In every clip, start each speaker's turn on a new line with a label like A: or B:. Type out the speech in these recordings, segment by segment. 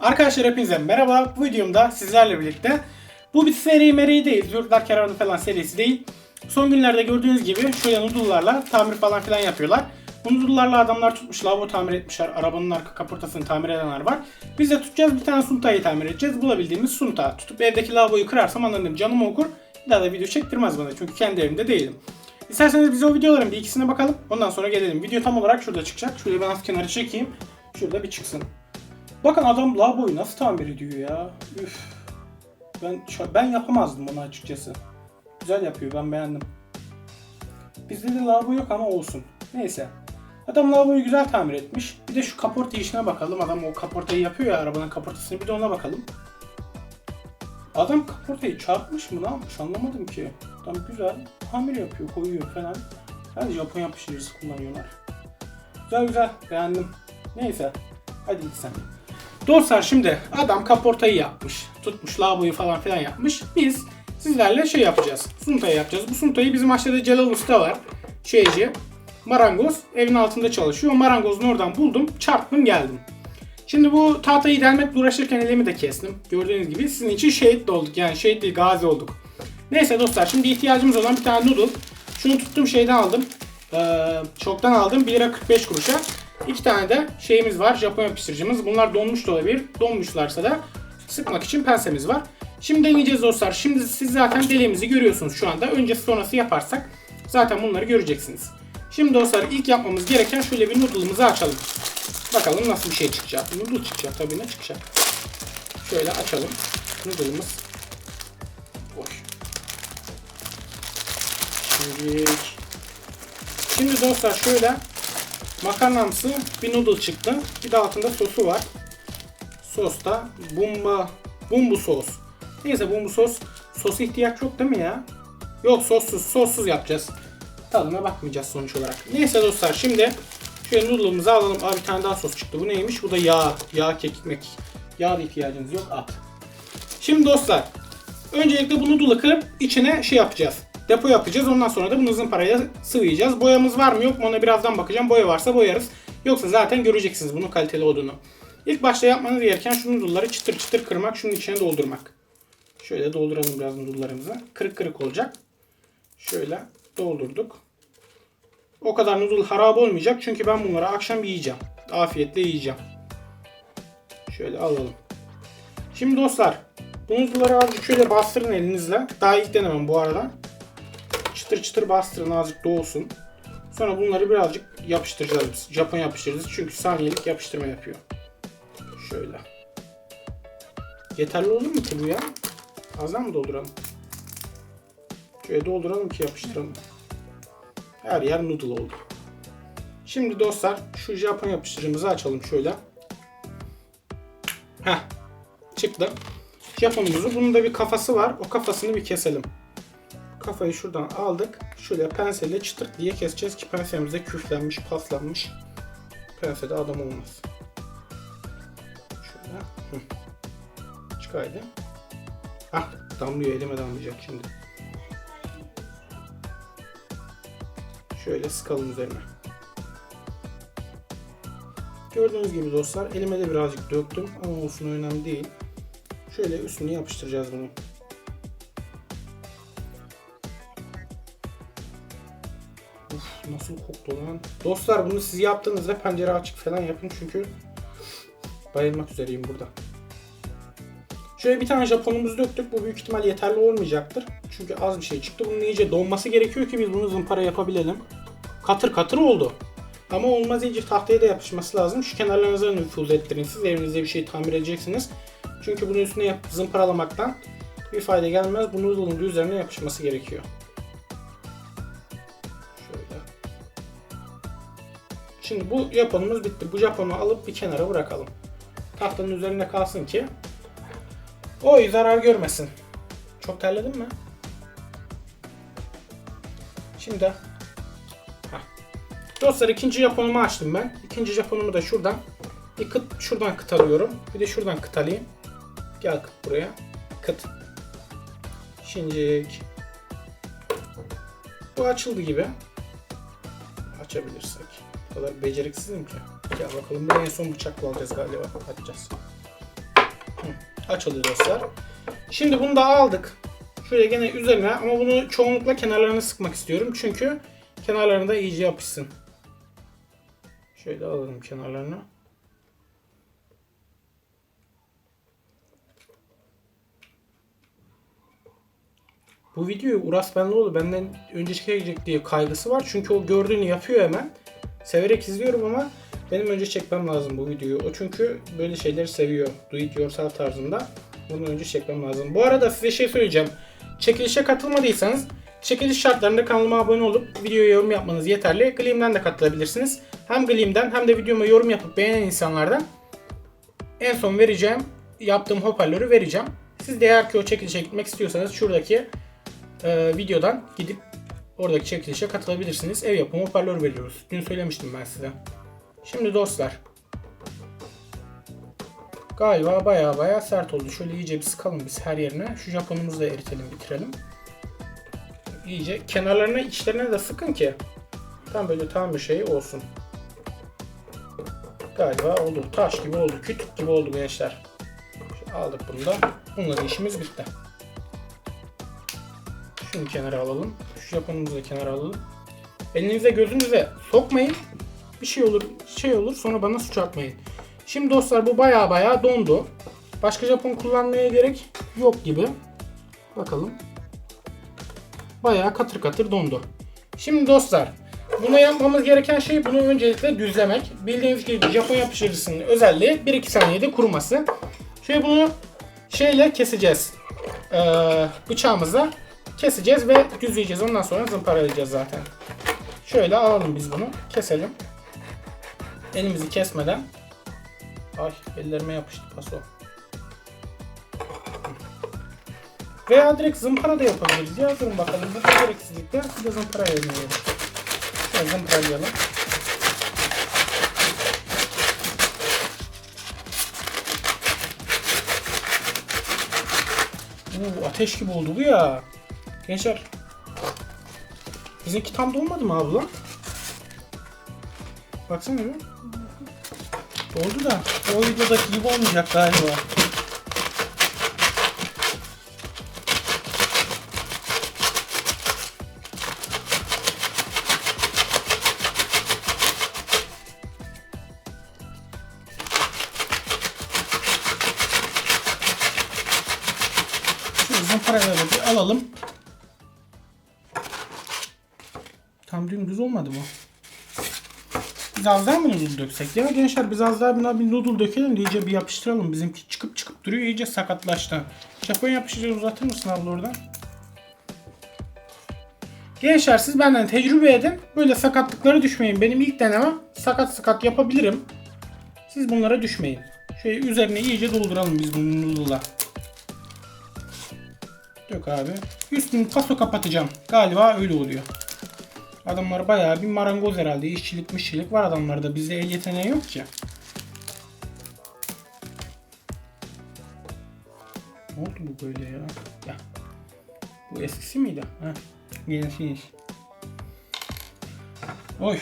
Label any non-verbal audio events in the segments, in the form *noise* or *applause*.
A: Arkadaşlar hepinize merhaba. Bu videomda sizlerle birlikte bu bir seri meri değil. Yurtlar Kervanı falan serisi değil. Son günlerde gördüğünüz gibi şöyle noodle'larla tamir falan filan yapıyorlar. Bu noodle'larla adamlar tutmuş, lavabo tamir etmişler. Arabanın arka kaportasını tamir edenler var. Biz de tutacağız bir tane suntayı tamir edeceğiz. Bulabildiğimiz sunta. Tutup evdeki lavaboyu kırarsam anlarım canım okur. Bir daha da video çektirmez bana çünkü kendi evimde değilim. İsterseniz biz o videoların bir ikisine bakalım. Ondan sonra gelelim. Video tam olarak şurada çıkacak. Şöyle ben alt kenarı çekeyim. Şurada bir çıksın. Bakın adam lavaboyu nasıl tamir ediyor ya. Üf. Ben ben yapamazdım onu açıkçası. Güzel yapıyor ben beğendim. Bizde de lavabo yok ama olsun. Neyse. Adam lavaboyu güzel tamir etmiş. Bir de şu kaporta işine bakalım. Adam o kaportayı yapıyor ya arabanın kaportasını bir de ona bakalım. Adam kaportayı çarpmış mı ne yapmış anlamadım ki. Adam güzel tamir yapıyor koyuyor falan. Hadi Japon yapıştırıcısı kullanıyorlar. Güzel güzel beğendim. Neyse. Hadi git sen. Dostlar şimdi adam kaportayı yapmış. Tutmuş lavaboyu falan filan yapmış. Biz sizlerle şey yapacağız. Suntayı yapacağız. Bu suntayı bizim aşağıda Celal Usta var. Şeyci. Marangoz. Evin altında çalışıyor. O marangozun oradan buldum. Çarptım geldim. Şimdi bu tahtayı delmekle uğraşırken elimi de kestim. Gördüğünüz gibi sizin için şehit de olduk. Yani şehit değil gazi olduk. Neyse dostlar şimdi ihtiyacımız olan bir tane noodle. Şunu tuttuğum şeyden aldım. Ee, çoktan aldım. 1 lira 45 kuruşa. İki tane de şeyimiz var. Japon yapıştırıcımız. Bunlar donmuş da olabilir. Donmuşlarsa da sıkmak için pensemiz var. Şimdi deneyeceğiz dostlar. Şimdi siz zaten deliğimizi görüyorsunuz şu anda. Öncesi sonrası yaparsak zaten bunları göreceksiniz. Şimdi dostlar ilk yapmamız gereken şöyle bir noodle'ımızı açalım. Bakalım nasıl bir şey çıkacak. Noodle çıkacak tabii ne çıkacak. Şöyle açalım. Noodle'ımız boş. Şimdi Şimdi dostlar şöyle makarnamsı bir noodle çıktı. Bir de altında sosu var. Sos da bumba, bumbu sos. Neyse bumbu sos. Sos ihtiyaç yok değil mi ya? Yok sossuz, sossuz yapacağız. Tadına bakmayacağız sonuç olarak. Neyse dostlar şimdi şöyle noodle'ımızı alalım. Abi bir tane daha sos çıktı. Bu neymiş? Bu da yağ. Yağ kekmek. Yağ da ihtiyacınız yok. At. Şimdi dostlar. Öncelikle bu noodle'ı kırıp içine şey yapacağız. Depo yapacağız. Ondan sonra da bunu zımparaya sıvayacağız. Boyamız var mı yok mu ona birazdan bakacağım. Boya varsa boyarız. Yoksa zaten göreceksiniz bunun kaliteli olduğunu. İlk başta yapmanız gereken şu noodle'ları çıtır çıtır kırmak. Şunun içine doldurmak. Şöyle dolduralım biraz noodle'larımızı. Kırık kırık olacak. Şöyle doldurduk. O kadar noodle harap olmayacak. Çünkü ben bunları akşam yiyeceğim. Afiyetle yiyeceğim. Şöyle alalım. Şimdi dostlar bu noodle'ları azıcık şöyle bastırın elinizle. Daha ilk denemem bu arada. Çıtır çıtır bastırın azıcık doğsun. Sonra bunları birazcık yapıştıracağız biz. Japon yapıştıracağız. Çünkü saniyelik yapıştırma yapıyor. Şöyle. Yeterli olur mu ki bu ya? Azdan mı dolduralım? Şöyle dolduralım ki yapıştıralım. Her yer noodle oldu. Şimdi dostlar şu Japon yapıştırıcımızı açalım şöyle. Heh. Çıktı. Japonumuzu. Bunun da bir kafası var. O kafasını bir keselim. Kafayı şuradan aldık. Şöyle penselle çıtırt diye keseceğiz ki pensemizde küflenmiş, paslanmış. Pensede adam olmaz. Şöyle. Hı. Çık haydi. Hah damlıyor elime damlayacak şimdi. Şöyle sıkalım üzerine. Gördüğünüz gibi dostlar elime de birazcık döktüm ama olsun önemli değil. Şöyle üstüne yapıştıracağız bunu. Uf, nasıl koktu lan. Dostlar bunu siz yaptığınızda pencere açık falan yapın çünkü bayılmak üzereyim burada. Şöyle bir tane Japonumuzu döktük. Bu büyük ihtimal yeterli olmayacaktır. Çünkü az bir şey çıktı. Bunun iyice donması gerekiyor ki biz bunu zımpara yapabilelim. Katır katır oldu. Ama olmaz iyice tahtaya da yapışması lazım. Şu kenarlarınıza nüfuz ettirin. Siz evinizde bir şey tamir edeceksiniz. Çünkü bunun üstüne zımparalamaktan bir fayda gelmez. Bu noodle'ın da üzerine yapışması gerekiyor. Şimdi bu Japonumuz bitti. Bu Japon'u alıp bir kenara bırakalım. Tahtanın üzerine kalsın ki Oy zarar görmesin. Çok terledin mi? Şimdi Heh. Dostlar ikinci Japonumu açtım ben. İkinci Japonumu da şuradan bir kıt şuradan kıt alıyorum. Bir de şuradan kıt alayım. Gel kıt buraya. Kıt. Şincik. Bu açıldı gibi. Açabilirsek. Kadar beceriksizim ki. Gel bakalım. Bir en son bıçakla alacağız galiba. Açacağız. Hı, Açılıyor dostlar. Şimdi bunu da aldık. Şöyle gene üzerine ama bunu çoğunlukla kenarlarını sıkmak istiyorum. Çünkü kenarlarında iyice yapışsın. Şöyle alalım kenarlarını. Bu videoyu Uras Benlioğlu benden önce çekecek diye kaygısı var. Çünkü o gördüğünü yapıyor hemen. Severek izliyorum ama benim önce çekmem lazım bu videoyu. O çünkü böyle şeyleri seviyor. Do it yourself tarzında. Bunu önce çekmem lazım. Bu arada size şey söyleyeceğim. Çekilişe katılmadıysanız çekiliş şartlarında kanalıma abone olup videoya yorum yapmanız yeterli. Gleam'den de katılabilirsiniz. Hem Gleam'den hem de videoma yorum yapıp beğenen insanlardan en son vereceğim yaptığım hoparlörü vereceğim. Siz de eğer ki o çekilişe gitmek istiyorsanız şuradaki e, videodan gidip oradaki çekilişe katılabilirsiniz. Ev yapımı hoparlör veriyoruz. Dün söylemiştim ben size. Şimdi dostlar. Galiba baya baya sert oldu. Şöyle iyice bir sıkalım biz her yerine. Şu Japonumuzu da eritelim bitirelim. İyice kenarlarına içlerine de sıkın ki tam böyle tam bir şey olsun. Galiba oldu. Taş gibi oldu. Kütük gibi oldu gençler. Şöyle aldık bunu da. Bununla işimiz bitti. Şunu kenara alalım. Şu Japonumuzu da kenara alalım. Elinize gözünüze sokmayın. Bir şey olur, şey olur sonra bana suç atmayın. Şimdi dostlar bu baya baya dondu. Başka Japon kullanmaya gerek yok gibi. Bakalım. Baya katır katır dondu. Şimdi dostlar buna yapmamız gereken şey bunu öncelikle düzlemek. Bildiğiniz gibi Japon yapıştırıcısının özelliği 1-2 saniyede kuruması. Şöyle bunu şeyle keseceğiz. Ee, bıçağımızla keseceğiz ve düzleyeceğiz. Ondan sonra zımparalayacağız zaten. Şöyle alalım biz bunu. Keselim. Elimizi kesmeden. Ay ellerime yapıştı paso. Veya direkt zımpara da yapabiliriz. Yazın bakalım. Bu gereksizlikte bir de zımpara deneyelim. Şöyle zımparalayalım. Oo, ateş gibi oldu bu ya. Gençler. Bizimki tam dolmadı mı abla? Baksana bir. Oldu da o videodaki gibi olmayacak galiba. Şu zımparaları bir alalım. Tam dümdüz olmadı bu. Biz az daha mı noodle döksek? Ya gençler biz az daha buna bir noodle dökelim de iyice bir yapıştıralım. Bizimki çıkıp çıkıp duruyor iyice sakatlaştı. Japon yapıştırıcı uzatır mısın abla oradan? Gençler siz benden tecrübe edin. Böyle sakatlıklara düşmeyin. Benim ilk denemem sakat sakat yapabilirim. Siz bunlara düşmeyin. Şöyle üzerine iyice dolduralım biz bunu noodle'la. Dök abi. Üstünü paso kapatacağım. Galiba öyle oluyor. Adamlar bayağı bir marangoz herhalde. İşçilik mişçilik var adamlarda. Bizde el yeteneği yok ki. Ne oldu bu böyle ya? Ya. Bu eskisi miydi? Ha. Yenisiymiş. Oy.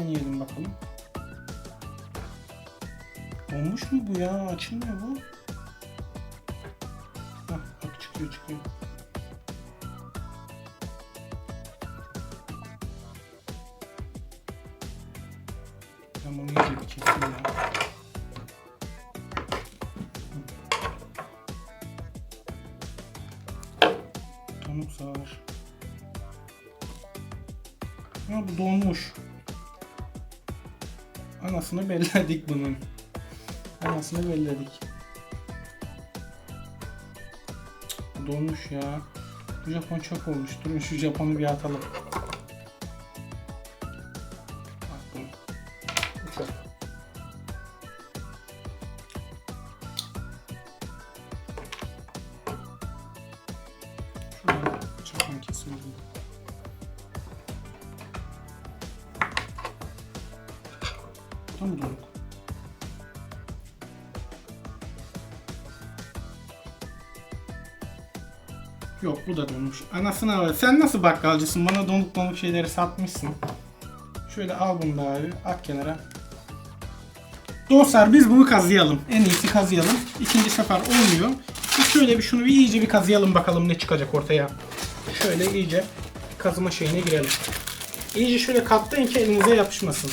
A: Deneyelim bakalım. Olmuş mu bu ya? Açılmıyor bu. Hah, bak çıkıyor çıkıyor. Ben bunu bir keseyim ya. Donuk donmuş. Anasını belledik bunun. Anasını belledik. Bu donmuş ya. Bu Japon çok olmuş. Durun şu Japon'u bir atalım. Bak. Bu çok. Yok bu da donmuş. Anasını var. Sen nasıl bakkalcısın? Bana donuk donuk şeyleri satmışsın. Şöyle al bunu da abi. At kenara. Dostlar biz bunu kazıyalım. En iyisi kazıyalım. İkinci sefer olmuyor. Biz şöyle bir şunu bir iyice bir kazıyalım bakalım ne çıkacak ortaya. Şöyle iyice kazıma şeyine girelim. İyice şöyle katlayın ki elinize yapışmasın.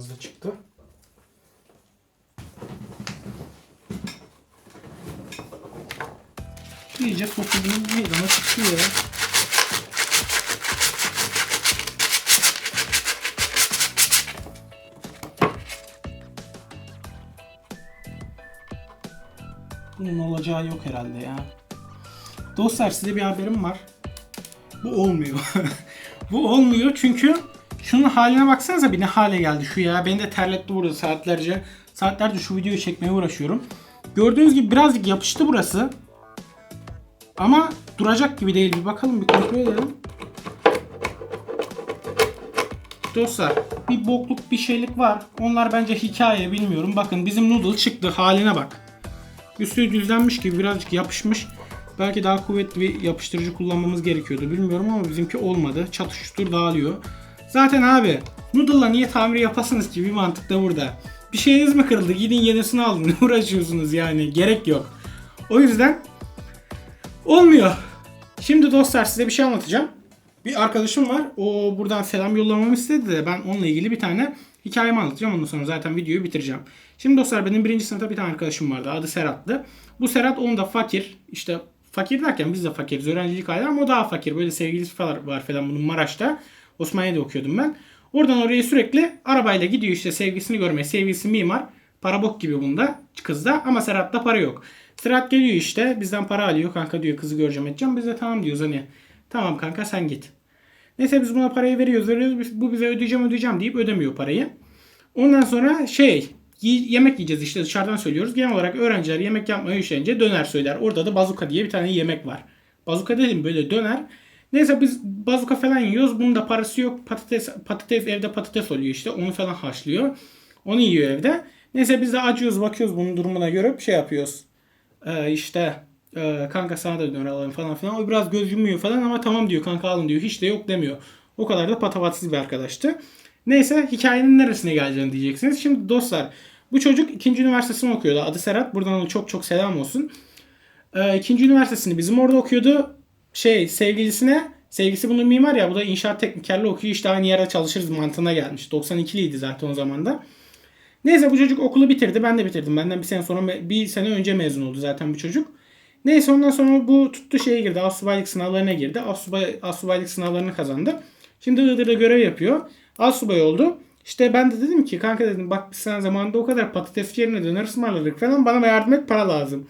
A: Da çıktı. İyice topunun meydana çıktı. Bunun olacağı yok herhalde ya. Dostlar size bir haberim var. Bu olmuyor. *laughs* Bu olmuyor çünkü şunun haline baksanıza bir ne hale geldi şu ya. Beni de terletti burada saatlerce. Saatlerce şu videoyu çekmeye uğraşıyorum. Gördüğünüz gibi birazcık yapıştı burası. Ama duracak gibi değil. Bir bakalım bir kontrol edelim. Dostlar bir bokluk bir şeylik var. Onlar bence hikaye bilmiyorum. Bakın bizim noodle çıktı haline bak. Üstü düzlenmiş gibi birazcık yapışmış. Belki daha kuvvetli bir yapıştırıcı kullanmamız gerekiyordu. Bilmiyorum ama bizimki olmadı. Çatıştır dağılıyor. Zaten abi noodle'la niye tamir yapasınız ki bir mantık da burada. Bir şeyiniz mi kırıldı? Gidin yenisini alın. *laughs* Ne uğraşıyorsunuz yani? Gerek yok. O yüzden olmuyor. Şimdi dostlar size bir şey anlatacağım. Bir arkadaşım var. O buradan selam yollamamı istedi de ben onunla ilgili bir tane hikayemi anlatacağım. Ondan sonra zaten videoyu bitireceğim. Şimdi dostlar benim birinci sınıfta bir tane arkadaşım vardı. Adı Serhat'tı. Bu Serhat onun da fakir. İşte fakir derken biz de fakiriz. Öğrencilik aile ama o daha fakir. Böyle sevgilisi falan var falan bunun Maraş'ta. Osmaniye'de okuyordum ben. Oradan oraya sürekli arabayla gidiyor işte sevgilisini görmeye. Sevgilisi mimar. Para bok gibi bunda kızda ama Serhat'ta para yok. Serhat geliyor işte bizden para alıyor. Kanka diyor kızı göreceğim edeceğim. Biz de tamam diyoruz hani. Tamam kanka sen git. Neyse biz buna parayı veriyoruz veriyoruz. Bu bize ödeyeceğim ödeyeceğim deyip ödemiyor parayı. Ondan sonra şey yemek yiyeceğiz işte dışarıdan söylüyoruz. Genel olarak öğrenciler yemek yapmaya üşenince döner söyler. Orada da bazuka diye bir tane yemek var. Bazuka dedim böyle döner. Neyse biz bazuka falan yiyoruz. Bunun da parası yok. Patates patates evde patates oluyor işte. Onu falan haşlıyor. Onu yiyor evde. Neyse biz de acıyoruz bakıyoruz bunun durumuna göre şey yapıyoruz. Ee, işte e, kanka sana da döner alalım falan filan. O biraz göz yumuyor falan ama tamam diyor kanka alın diyor. Hiç de yok demiyor. O kadar da patavatsız bir arkadaştı. Neyse hikayenin neresine geleceğini diyeceksiniz. Şimdi dostlar bu çocuk ikinci üniversitesini okuyordu. Adı Serhat. Buradan çok çok selam olsun. Ee, ikinci üniversitesini bizim orada okuyordu. Şey sevgilisine sevgilisi bunun mimar ya bu da inşaat teknikerliği okuyor işte aynı yerde çalışırız mantığına gelmiş. 92'liydi zaten o zaman da. Neyse bu çocuk okulu bitirdi. Ben de bitirdim. Benden bir sene sonra bir sene önce mezun oldu zaten bu çocuk. Neyse ondan sonra bu tuttu şeye girdi. Asubaylık sınavlarına girdi. Asubay, asubaylık sınavlarını kazandı. Şimdi Iğdır'da görev yapıyor. Asubay oldu. İşte ben de dedim ki kanka dedim bak biz sana zamanında o kadar patates yerine döner ısmarladık falan bana yardım et para lazım.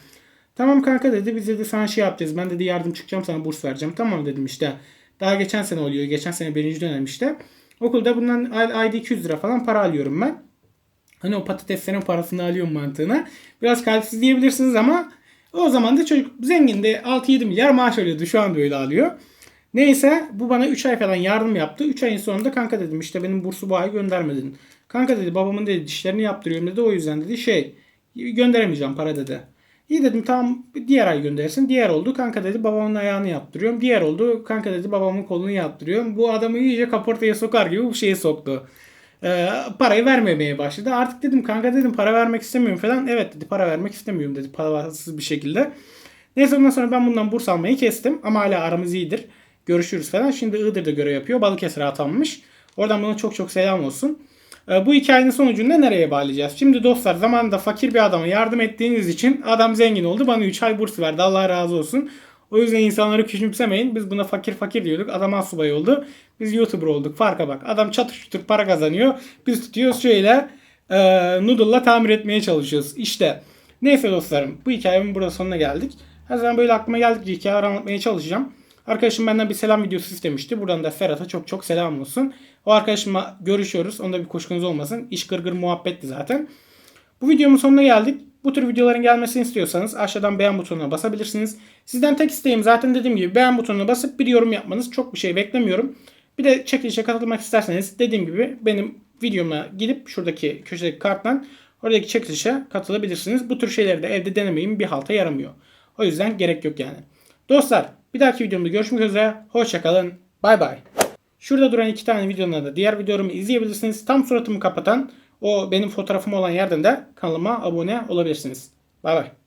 A: Tamam kanka dedi biz dedi sana şey yapacağız. Ben dedi yardım çıkacağım sana burs vereceğim. Tamam dedim işte. Daha geçen sene oluyor. Geçen sene birinci dönem işte. Okulda bundan ay- ayda 200 lira falan para alıyorum ben. Hani o patateslerin parasını alıyorum mantığına. Biraz kalpsiz diyebilirsiniz ama o zaman da çocuk zengin de 6-7 milyar maaş alıyordu. Şu an böyle alıyor. Neyse bu bana 3 ay falan yardım yaptı. 3 ayın sonunda kanka dedim işte benim bursu bu ay göndermedin. Kanka dedi babamın dedi dişlerini yaptırıyorum dedi. O yüzden dedi şey gönderemeyeceğim para dedi. İyi dedim tamam diğer ay gönderirsin. Diğer oldu kanka dedi babamın ayağını yaptırıyorum. Diğer oldu kanka dedi babamın kolunu yaptırıyorum. Bu adamı iyice kaportaya sokar gibi bu şeye soktu. Ee, parayı vermemeye başladı. Artık dedim kanka dedim para vermek istemiyorum falan. Evet dedi para vermek istemiyorum dedi parasız bir şekilde. Neyse ondan sonra ben bundan burs almayı kestim. Ama hala aramız iyidir. Görüşürüz falan. Şimdi Iğdır'da görev yapıyor. Balıkesir'e atanmış. Oradan bana çok çok selam olsun. Ee, bu hikayenin sonucunda nereye bağlayacağız? Şimdi dostlar zamanında fakir bir adama yardım ettiğiniz için adam zengin oldu. Bana 3 ay burs verdi. Allah razı olsun. O yüzden insanları küçümsemeyin. Biz buna fakir fakir diyorduk. Adam asubay oldu. Biz YouTuber olduk. Farka bak. Adam çatır çutur para kazanıyor. Biz tutuyoruz şöyle e, noodle'la tamir etmeye çalışıyoruz. İşte neyse dostlarım. Bu hikayemin burada sonuna geldik. Her zaman böyle aklıma geldikçe hikayeler anlatmaya çalışacağım. Arkadaşım benden bir selam videosu istemişti. Buradan da Ferhat'a çok çok selam olsun. O arkadaşımla görüşüyoruz. Onda bir kuşkunuz olmasın. İş gırgır muhabbetti zaten. Bu videomun sonuna geldik. Bu tür videoların gelmesini istiyorsanız aşağıdan beğen butonuna basabilirsiniz. Sizden tek isteğim zaten dediğim gibi beğen butonuna basıp bir yorum yapmanız. Çok bir şey beklemiyorum. Bir de çekilişe katılmak isterseniz dediğim gibi benim videoma gidip şuradaki köşedeki karttan oradaki çekilişe katılabilirsiniz. Bu tür şeyleri de evde denemeyin bir halta yaramıyor. O yüzden gerek yok yani. Dostlar bir dahaki videomda görüşmek üzere. Hoşçakalın. Bay bay. Şurada duran iki tane videonun da diğer videolarımı izleyebilirsiniz. Tam suratımı kapatan o benim fotoğrafım olan yerden de kanalıma abone olabilirsiniz. Bay bay.